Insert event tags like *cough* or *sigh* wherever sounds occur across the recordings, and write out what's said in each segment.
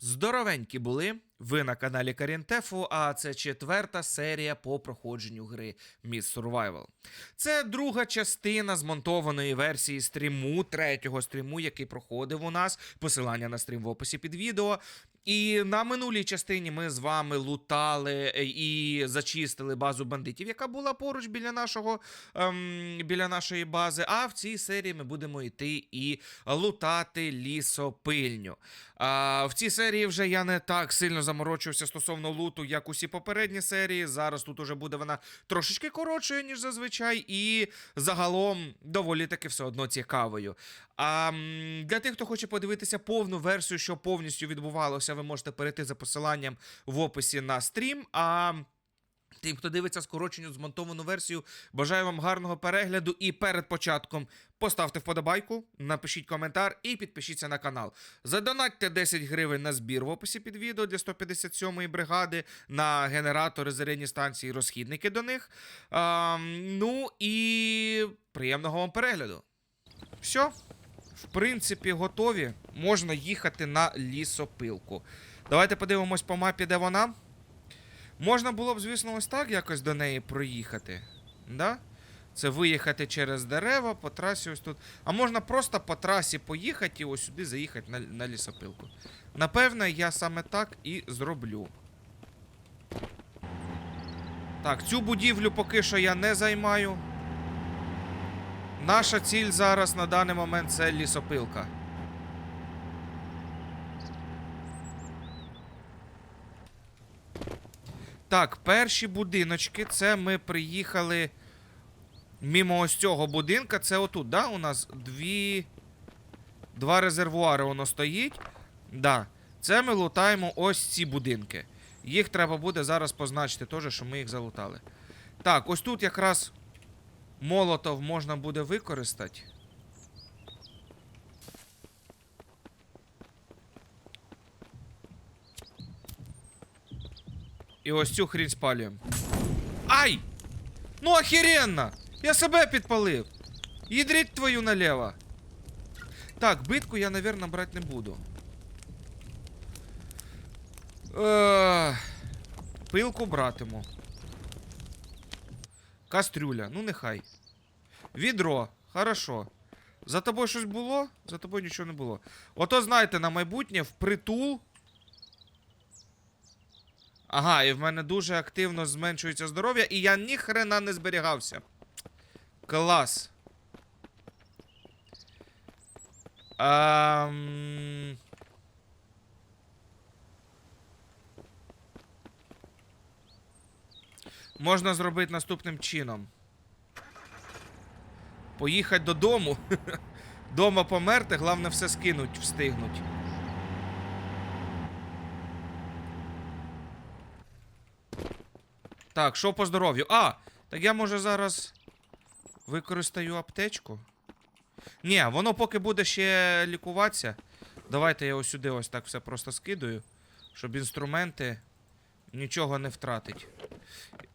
Здоровенькі були. Ви на каналі Карінтефу, а це четверта серія по проходженню гри Miss Survival. Це друга частина змонтованої версії стріму, третього стріму, який проходив у нас. Посилання на стрім в описі під відео. І на минулій частині ми з вами лутали е, і зачистили базу бандитів, яка була поруч біля нашого ем, біля нашої бази. А в цій серії ми будемо йти і лутати лісопильню. А, в цій серії вже я не так сильно заморочився стосовно луту, як усі попередні серії. Зараз тут уже буде вона трошечки коротшою, ніж зазвичай, і загалом доволі таки все одно цікавою. А для тих, хто хоче подивитися повну версію, що повністю відбувалося, ви можете перейти за посиланням в описі на стрім. А Тим, хто дивиться скорочену змонтовану версію, бажаю вам гарного перегляду. І перед початком поставте вподобайку, напишіть коментар і підпишіться на канал. Задонатьте 10 гривень на збір в описі під відео для 157-ї бригади на генератори зарядні станції, розхідники до них. А, ну і приємного вам перегляду. Все, в принципі, готові. Можна їхати на лісопилку. Давайте подивимось по мапі, де вона. Можна було б, звісно, ось так якось до неї проїхати. Да? Це виїхати через дерева по трасі ось тут. А можна просто по трасі поїхати і ось сюди заїхати на, на лісопилку. Напевне, я саме так і зроблю. Так, цю будівлю поки що я не займаю. Наша ціль зараз на даний момент це лісопилка. Так, перші будиночки. Це ми приїхали мимо ось цього будинка. Це отут, да? У нас дві. Два резервуари воно стоїть. Да. Це ми лутаємо ось ці будинки. Їх треба буде зараз позначити теж, що ми їх залутали. Так, ось тут якраз молотов можна буде використати. І ось цю хрінь спалюємо. Ай! Ну охеренно! Я себе підпалив! Їдріть твою налево! Так, битку я, наверное, брати не буду. Ех, Пилку братиму. Кастрюля, ну нехай. Відро, хорошо. За тобою щось було? За тобою нічого не було. Ото знаєте, на майбутнє впритул. Ага, і в мене дуже активно зменшується здоров'я, і я ніхрена не зберігався. Клас. Ам... Можна зробити наступним чином. Поїхати додому. *laughs* Дома померти, головне все скинуть, встигнуть. Так, що по здоров'ю? А! Так я може зараз використаю аптечку. Ні, воно поки буде ще лікуватися. Давайте я ось сюди ось так все просто скидаю, щоб інструменти нічого не втратить.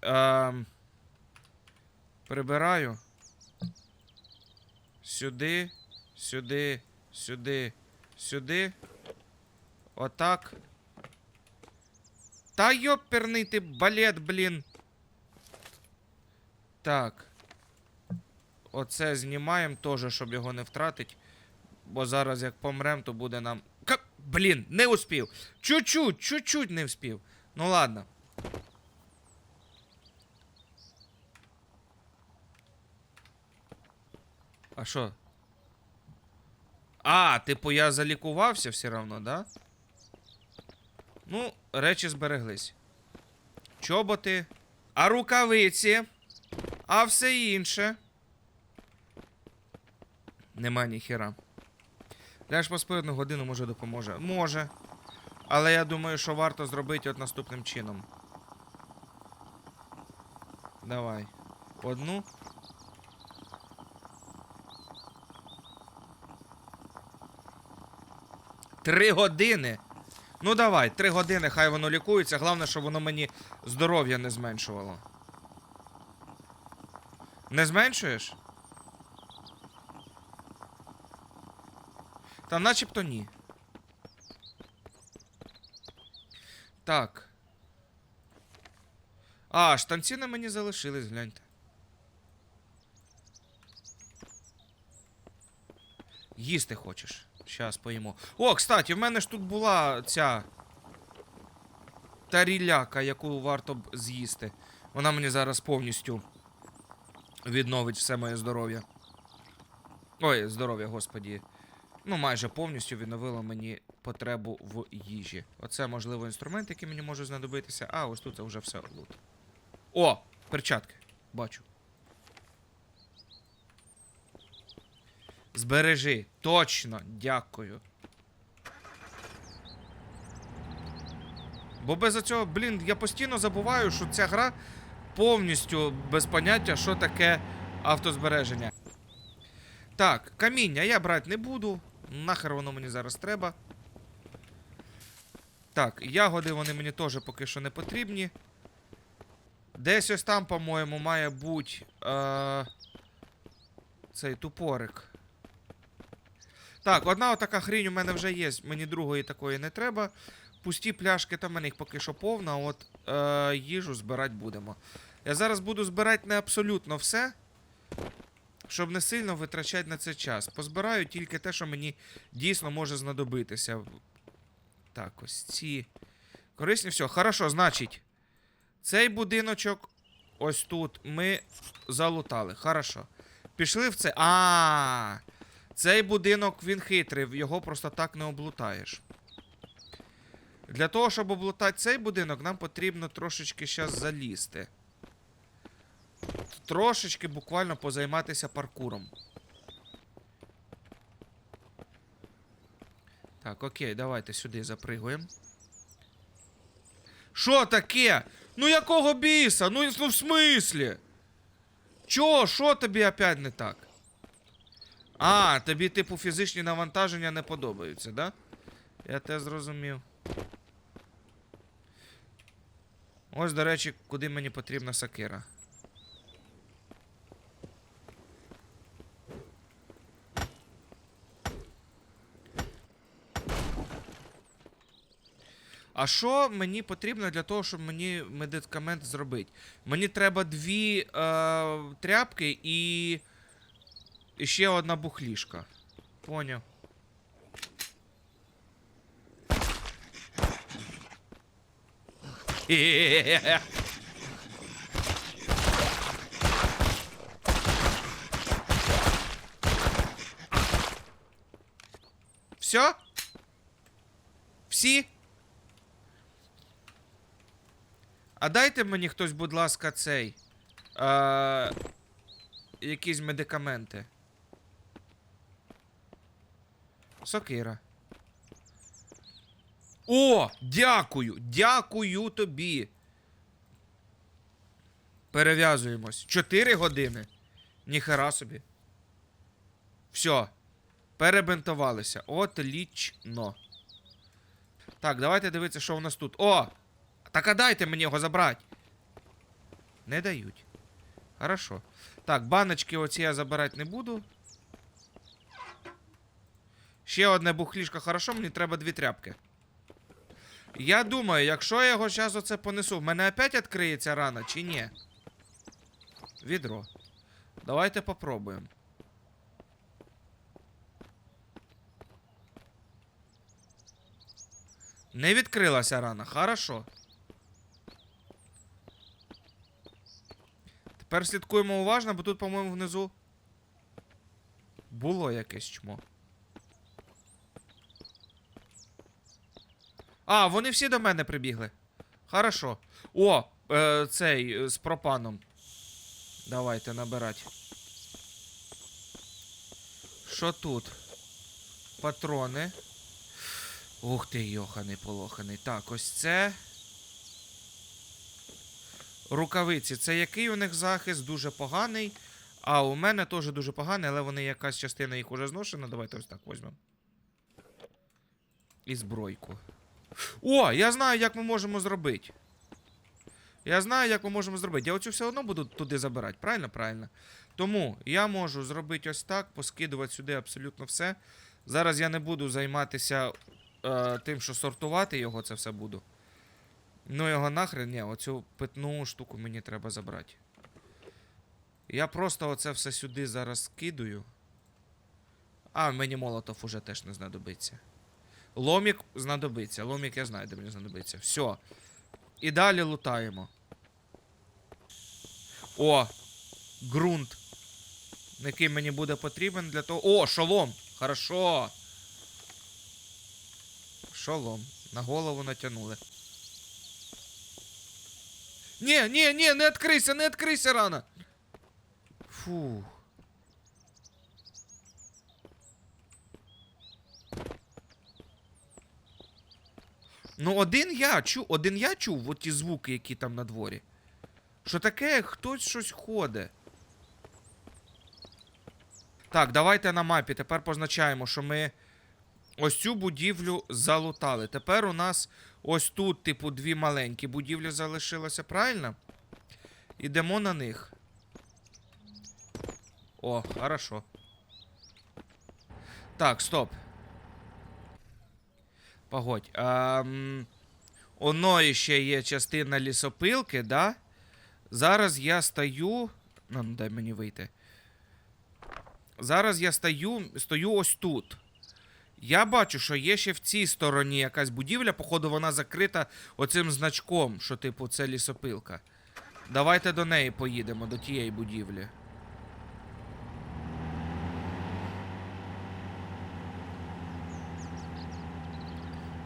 Ем, прибираю. Сюди, сюди, сюди, сюди. Отак. Та йоперний ти балет, блін. Так. Оце знімаємо теж, щоб його не втратити. Бо зараз як помрем, то буде нам. Блін, не успів. Чуть-чуть, чуть-чуть не вспів. Ну ладно. А що? А, типу, я залікувався все равно, да? Ну, речі збереглись. Чоботи. А рукавиці. А все інше. Нема ніхіра. Ляж поспи одну годину, може, допоможе. Може. Але я думаю, що варто зробити от наступним чином. Давай. Одну. Три години. Ну давай, три години, хай воно лікується. Головне, щоб воно мені здоров'я не зменшувало. Не зменшуєш? Та начебто ні. Так. А, штанці на мені залишились, гляньте. Їсти хочеш. Щас поїмо. О, кстати, в мене ж тут була ця. Таріляка, яку варто б з'їсти. Вона мені зараз повністю відновить все моє здоров'я. Ой, здоров'я, господі. Ну, майже повністю відновила мені потребу в їжі. Оце, можливо, інструмент, який мені може знадобитися. А, ось тут це вже все лут. О! Перчатки. Бачу. Збережи. Точно, дякую. Бо без цього, блін, я постійно забуваю, що ця гра повністю без поняття, що таке автозбереження. Так, каміння я брати не буду. Нахер воно мені зараз треба. Так, ягоди вони мені теж поки що не потрібні. Десь ось там, по-моєму, має бути е- цей тупорик. Так, одна отака хрінь у мене вже є, мені другої такої не треба. Пусті пляшки, там в мене їх поки що повна, от е- їжу збирати будемо. Я зараз буду збирати не абсолютно все, щоб не сильно витрачати на це час. Позбираю тільки те, що мені дійсно може знадобитися. Так, ось ці. Корисні, все. Хорошо, значить. Цей будиночок ось тут ми залутали. Хорошо. Пішли в це. А. Цей будинок він хитрий, його просто так не облутаєш. Для того, щоб облутати цей будинок, нам потрібно трошечки зараз залізти. Трошечки буквально позайматися паркуром. Так, окей, давайте сюди запригуємо. Що таке? Ну якого біса? Ну, ну в смислі? Чо? Що тобі опять не так? А, тобі, типу, фізичні навантаження не подобаються, да? Я те зрозумів. Ось, до речі, куди мені потрібна сакира. А що мені потрібно для того, щоб мені медикамент зробити? Мені треба дві е, тряпки і... і ще одна бухлішка. Поняв. *laughs* Все? Всі? А дайте мені хтось, будь ласка, цей. Е, якісь медикаменти. Сокира. О! Дякую! Дякую тобі. Перев'язуємось. Чотири години. Ніхера собі. Все. Перебинтувалися. Отлічно. Так, давайте дивитися, що у нас тут. О! Так а дайте мені його забрати. Не дають. Хорошо. Так, баночки оці я забирати не буду. Ще одне бухлішко, хорошо, мені треба дві тряпки. Я думаю, якщо я його зараз оце понесу, в мене опять відкриється рана чи ні? Відро. Давайте попробуємо. Не відкрилася рана, хорошо. Тепер слідкуємо уважно, бо тут, по-моєму, внизу було якесь чмо. А, вони всі до мене прибігли. Хорошо. О, е, цей е, з пропаном. Давайте набирати. Що тут? Патрони. Ух ти, йоханий полоханий. Так, ось це. Рукавиці. Це який у них захист? Дуже поганий. А у мене теж дуже поганий, але вони якась частина їх уже зношена. Давайте ось так візьмемо. І збройку. О, я знаю, як ми можемо зробити. Я знаю, як ми можемо зробити. Я оцю все одно буду туди забирати. Правильно? Правильно. Тому я можу зробити ось так, поскидувати сюди абсолютно все. Зараз я не буду займатися е, тим, що сортувати його, це все буду. Ну його нахрен, ні, оцю питну штуку мені треба забрати. Я просто оце все сюди зараз скидую. А, мені молотов уже теж не знадобиться. Ломік знадобиться. Ломік я знаю, де мені знадобиться. Все. І далі лутаємо. О! Ґрунт. Який мені буде потрібен для того. О, шолом! Хорошо. Шолом. На голову натягнули. Ні, ні, ні, не відкрийся, не відкрийся рано. Фух. Ну, один я чув, один я чув от ті звуки, які там на дворі. Що таке, хтось щось ходить. Так, давайте на мапі. Тепер позначаємо, що ми ось цю будівлю залутали. Тепер у нас ось тут, типу, дві маленькі будівлі залишилося, правильно? Ідемо на них. О, хорошо. Так, стоп. Погодь. Ем, оно іще є частина лісопилки, да? Зараз я стою. Ну, ну дай мені вийти. Зараз я стою, стою ось тут. Я бачу, що є ще в цій стороні якась будівля, походу, вона закрита оцим значком, що, типу, це лісопилка. Давайте до неї поїдемо, до тієї будівлі.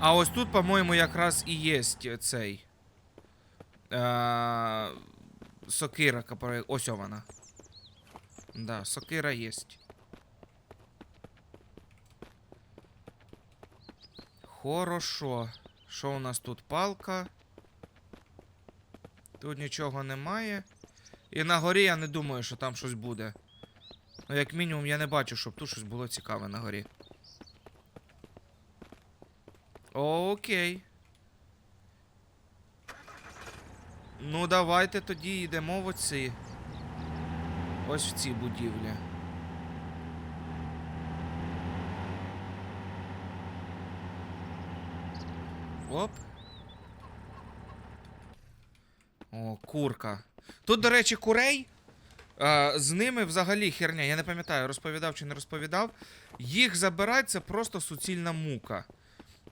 А ось тут, по-моєму, якраз і є цей. Е- сокира, ось вона. Да, сокира єсть. Хорошо. Що у нас тут? Палка. Тут нічого немає. І на горі я не думаю, що там щось буде. Ну, як мінімум, я не бачу, щоб тут щось було цікаве на горі. Окей. Ну, давайте тоді йдемо в оці. Ось в ці будівлі. Оп. О, курка. Тут, до речі, курей. Е, з ними взагалі херня. Я не пам'ятаю, розповідав чи не розповідав. Їх забирати це просто суцільна мука.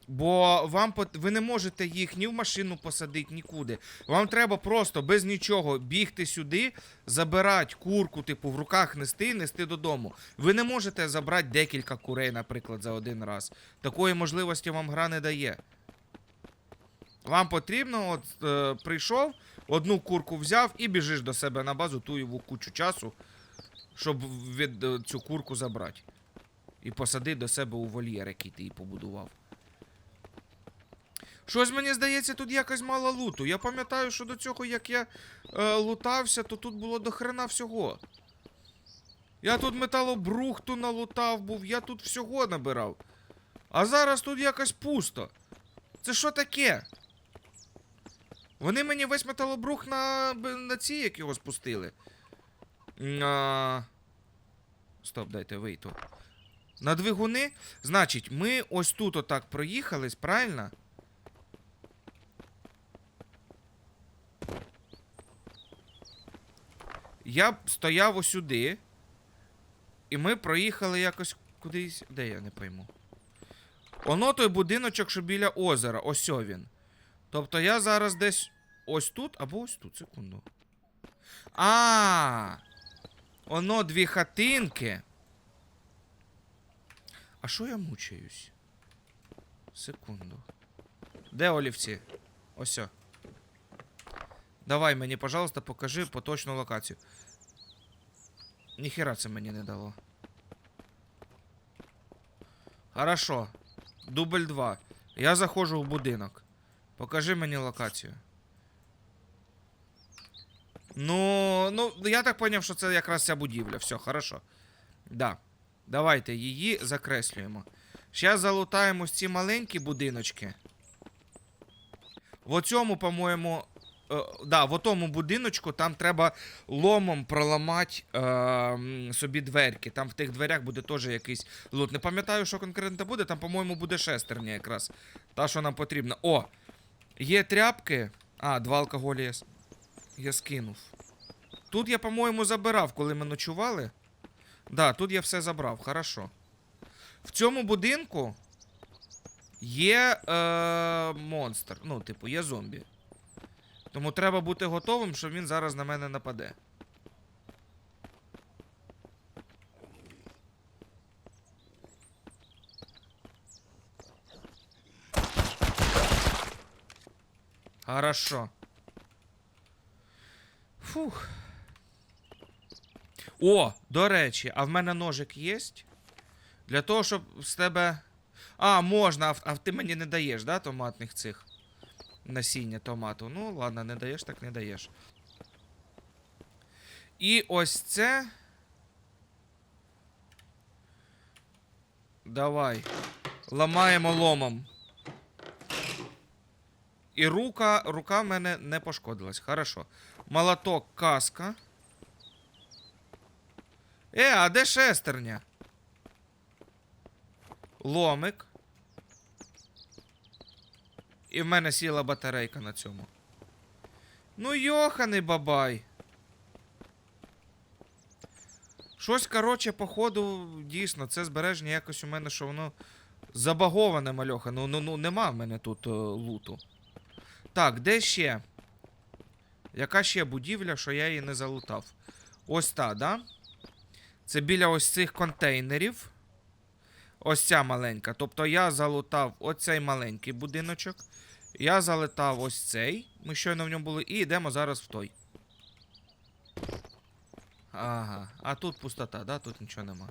Бо вам ви не можете їх ні в машину посадити, нікуди. Вам треба просто без нічого бігти сюди, забирати курку, типу, в руках нести і нести додому. Ви не можете забрати декілька курей, наприклад, за один раз. Такої можливості вам гра не дає. Вам потрібно, от е, прийшов, одну курку взяв і біжиш до себе на базу ту його кучу часу, щоб від е, цю курку забрати. І посадити до себе у вольєр, який ти її побудував. Щось мені здається, тут якось мало луту. Я пам'ятаю, що до цього, як я е, лутався, то тут було до хрена всього. Я тут металобрухту налутав був, я тут всього набирав. А зараз тут якось пусто. Це що таке? Вони мені весь металобрух на, на ці, як його спустили. На... Стоп, дайте вийду. На двигуни. Значить, ми ось тут отак проїхались, правильно? Я б стояв осюди. І ми проїхали якось кудись. Де я не пойму. Оно той будиночок, що біля озера. Ось він. Тобто я зараз десь ось тут або ось тут, секунду. А. Оно дві хатинки. А що я мучаюсь? Секунду. Де олівці? Ось. Давай мені, пожалуйста, покажи поточну локацію. Ніхера це мені не дало. Хорошо. Дубль 2. Я заходжу в будинок. Покажи мені локацію. Ну, ну, я так поняв, що це якраз ця будівля. Все, хорошо. Да. Давайте її закреслюємо. Зараз залутаємо ці маленькі будиночки. В цьому, по-моєму. Е, да, в тому будиночку там треба ломом проламати е, собі дверки. Там в тих дверях буде теж якийсь лут. Не пам'ятаю, що конкретно буде. Там, по-моєму, буде шестерня якраз. Та, що нам потрібно. О! Є тряпки. А, два алкоголі я, я скинув. Тут я, по-моєму, забирав, коли ми ночували. Да, тут я все забрав, хорошо. В цьому будинку є е, монстр. Ну, типу, є зомбі. Тому треба бути готовим, що він зараз на мене нападе. Хорошо. Фух. О, до речі, а в мене ножик є? Для того, щоб з тебе. А, можна, а, ти мені не даєш, да, томатних цих насіння томату. Ну, ладно, не даєш, так не даєш. І ось це. Давай. Ламаємо ломом. І рука, рука в мене не пошкодилась. Хорошо. Молоток, каска. Е, а де шестерня? Ломик. І в мене сіла батарейка на цьому. Ну, йоханий бабай. Щось, короче, походу, дійсно, це збереження якось у мене, що воно забаговане мальоха. Ну, ну, ну нема в мене тут е, луту. Так, де ще? Яка ще будівля, що я її не залутав? Ось та, да? Це біля ось цих контейнерів. Ось ця маленька. Тобто я залутав оцей маленький будиночок. Я залетав ось цей. Ми щойно в ньому були. І йдемо зараз в той. Ага. А тут пустота, да? Тут нічого нема.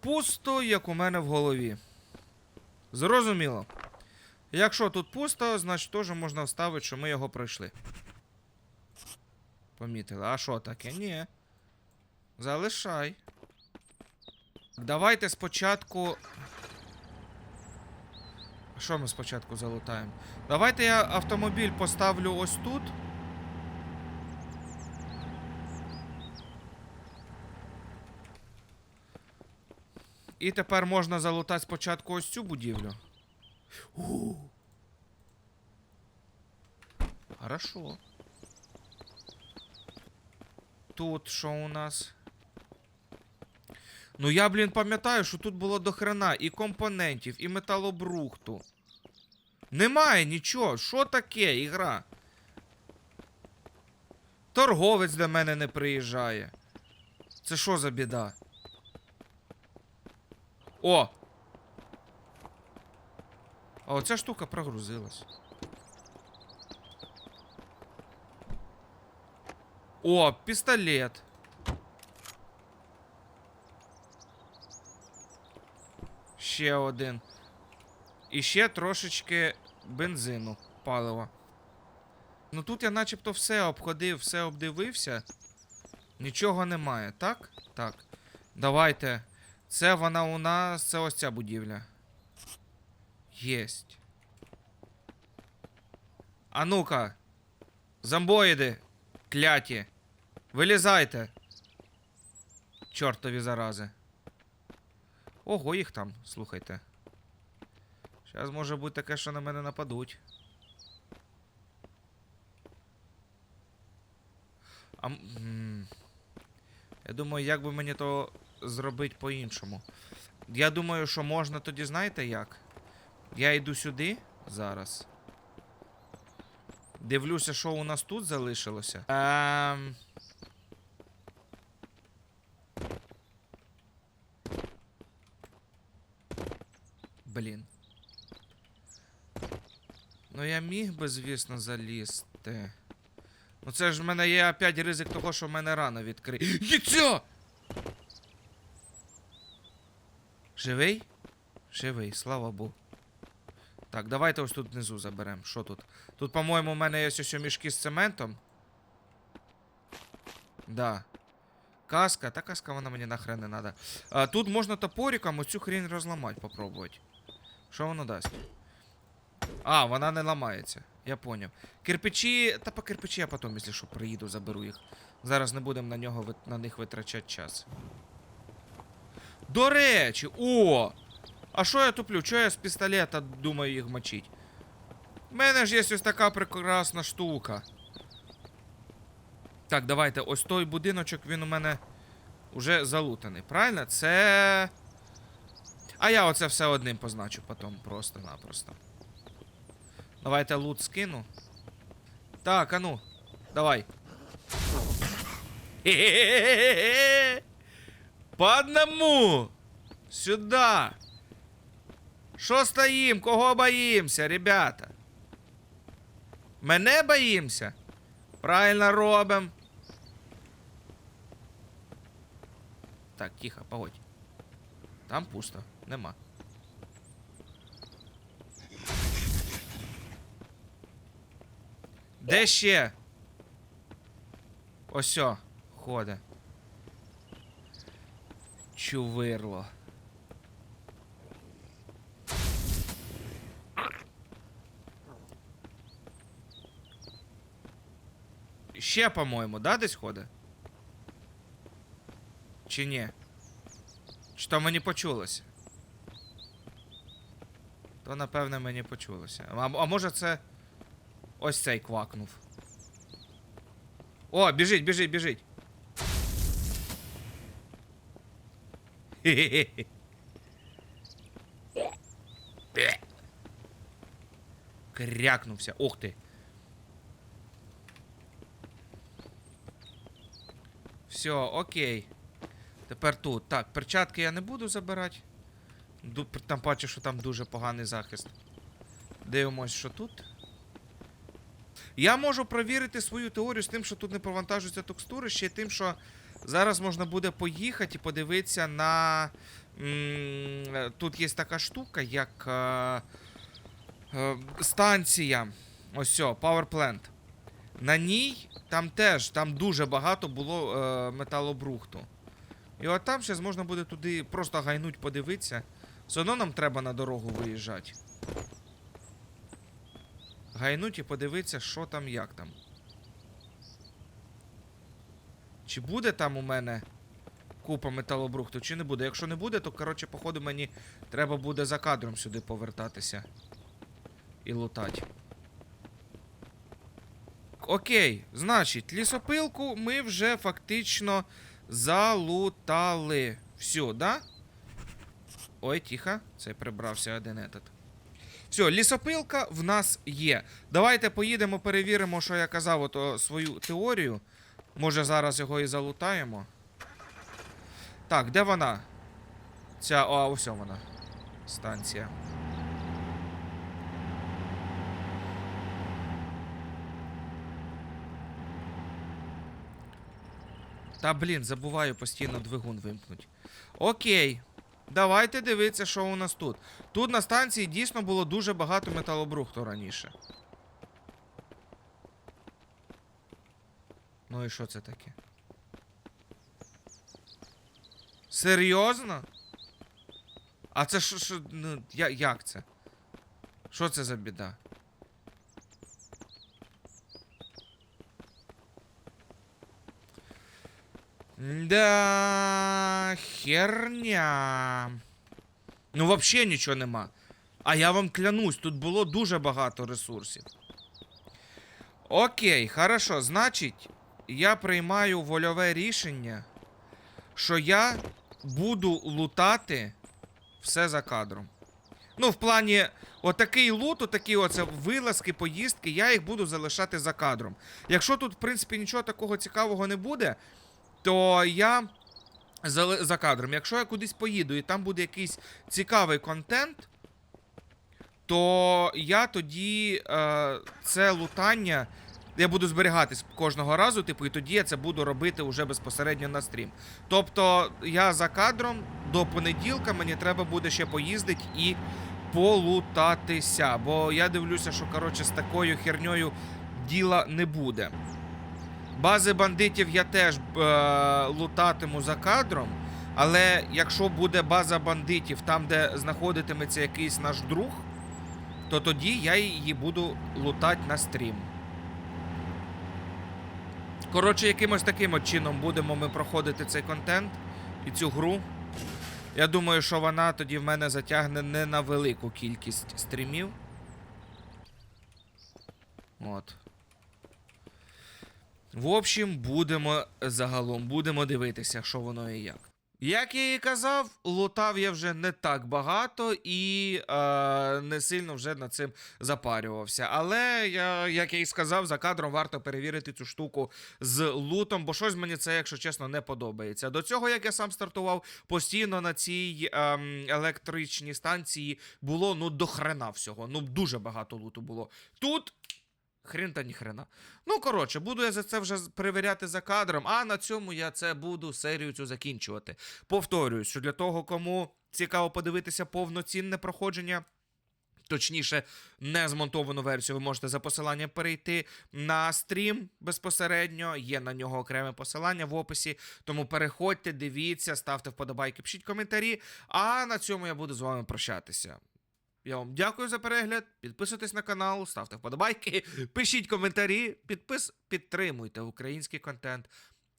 Пусто, як у мене в голові. Зрозуміло. Якщо тут пусто, значить теж можна вставити, що ми його пройшли. Помітили. А що таке? Ні. Залишай. Давайте спочатку. Що ми спочатку залутаємо? Давайте я автомобіль поставлю ось тут. І тепер можна залутати спочатку ось цю будівлю. У. Хорошо. Тут що у нас? Ну я, блін, пам'ятаю, що тут було до хрена і компонентів, і металобрухту. Немає нічого. Що таке, ігра? Торговець до мене не приїжджає. Це що за біда? О! А оця штука прогрузилась. О, пістолет. Ще один. І ще трошечки бензину, палива. Ну тут я начебто все обходив, все обдивився. Нічого немає, так? Так. Давайте. Це вона у нас. Це ось ця будівля. Єсть. А ну-ка. Зомбоїди. Кляті. Вилізайте. Чортові зарази. Ого, їх там, слухайте. Зараз може бути таке, що на мене нападуть. А, я думаю, як би мені то зробити по-іншому. Я думаю, що можна тоді, знаєте як? Я йду сюди зараз. Дивлюся, що у нас тут залишилося. Ем... Блін. Ну я міг би, звісно, залізти. Ну це ж в мене є опять ризик того, що в мене рана відкриє. Яйця! Живий? Живий, слава Богу. Так, давайте ось тут внизу заберемо. Що тут? Тут, по-моєму, у мене є ось мішки з цементом. Да. Каска, та каска вона мені нахрен не надо. А, тут можна топориком оцю хрень розламати, попробувати. Що воно дасть? А, вона не ламається. Я поняв. Кирпичі. Та по кирпичі я потім, якщо що, приїду, заберу їх. Зараз не будемо на нього на них витрачати час. До речі, о! А що я туплю? Чого я з пістолета думаю їх мочить? У мене ж є ось така прекрасна штука. Так, давайте, ось той будиночок, він у мене уже залутаний. Правильно? Це. А я оце все одним позначу потім просто-напросто. Давайте лут скину. Так, а ну, давай. По одному. Сюда. Що стоїм? Кого боїмося, ребята? Мене боїмося? Правильно робим. Так, тихо, погодь. Там пусто, нема. Де ще? Осьо, ходе. Чувирло. Ще, по-моєму, да, десь ходить? Чи ні? Чи то мені почулося? То напевне мені почулося. А, а може це. Ось цей квакнув. О, біжить, біжить, біжить. Хе-хе-хе. *laughs* Крякнувся. Ух ти. Все, окей. Тепер тут. Так, перчатки я не буду забирати. Там бачу, що там дуже поганий захист. Дивимось, що тут. Я можу провірити свою теорію з тим, що тут не провантажуються текстури, ще тим, що зараз можна буде поїхати і подивитися на. е, Тут є така штука, як е, е, станція. Ось Power Plant. На ній там теж там дуже багато було металобрухту. І от там ще можна буде туди просто гайнуть, подивитися. Все одно нам треба на дорогу виїжджати. Гайнуть і подивитися, що там, як там. Чи буде там у мене купа металобрухту, чи не буде. Якщо не буде, то, коротше, походу, мені треба буде за кадром сюди повертатися. І лутати. Окей, значить, лісопилку ми вже фактично залутали. Все, да? Ой, тихо, це прибрався один этот. Все, лісопилка в нас є. Давайте поїдемо, перевіримо, що я казав, ото свою теорію. Може, зараз його і залутаємо. Так, де вона? Ця. О, ось вона. Станція. Та блін, забуваю постійно двигун вимкнуть. Окей. Давайте дивитися, що у нас тут. Тут на станції дійсно було дуже багато металобрухту раніше. Ну і що це таке? Серйозно? А це що, ну, як це? Що це за біда? Да, херня. Ну, вообще нічого нема. А я вам клянусь, тут було дуже багато ресурсів. Окей, хорошо. Значить, я приймаю вольове рішення, що я буду лутати все за кадром. Ну, в плані, отакий лут, отакі оце вилазки, поїздки, я їх буду залишати за кадром. Якщо тут, в принципі, нічого такого цікавого не буде, то я за, за кадром. Якщо я кудись поїду і там буде якийсь цікавий контент, то я тоді е, це лутання. Я буду зберігатись кожного разу, типу, і тоді я це буду робити уже безпосередньо на стрім. Тобто, я за кадром до понеділка мені треба буде ще поїздити і полутатися. Бо я дивлюся, що коротше з такою херньою діла не буде. Бази бандитів я теж е, лутатиму за кадром. Але якщо буде база бандитів там, де знаходитиметься якийсь наш друг, то тоді я її буду лутати на стрім. Коротше, якимось таким от чином будемо ми проходити цей контент і цю гру. Я думаю, що вона тоді в мене затягне не на велику кількість стрімів. От. В общем, будемо загалом, будемо дивитися, що воно і як. Як я і казав, лутав я вже не так багато і е, не сильно вже над цим запарювався. Але я, як я і сказав, за кадром варто перевірити цю штуку з лутом, бо щось мені це, якщо чесно, не подобається. До цього, як я сам стартував, постійно на цій ем, електричній станції було ну до хрена всього. Ну дуже багато луту було. Тут Хрен та ні хрена. Ну, коротше, буду я за це вже перевіряти за кадром, а на цьому я це буду серію цю закінчувати. Повторюю, що для того, кому цікаво подивитися повноцінне проходження. Точніше, не змонтовану версію, ви можете за посиланням перейти на стрім безпосередньо. Є на нього окреме посилання в описі. Тому переходьте, дивіться, ставте вподобайки, пишіть коментарі. А на цьому я буду з вами прощатися. Я вам дякую за перегляд. Підписуйтесь на канал, ставте вподобайки, *laughs* пишіть коментарі, підпис... підтримуйте український контент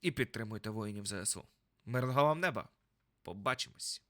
і підтримуйте воїнів ЗСУ. Мирного вам неба. Побачимось!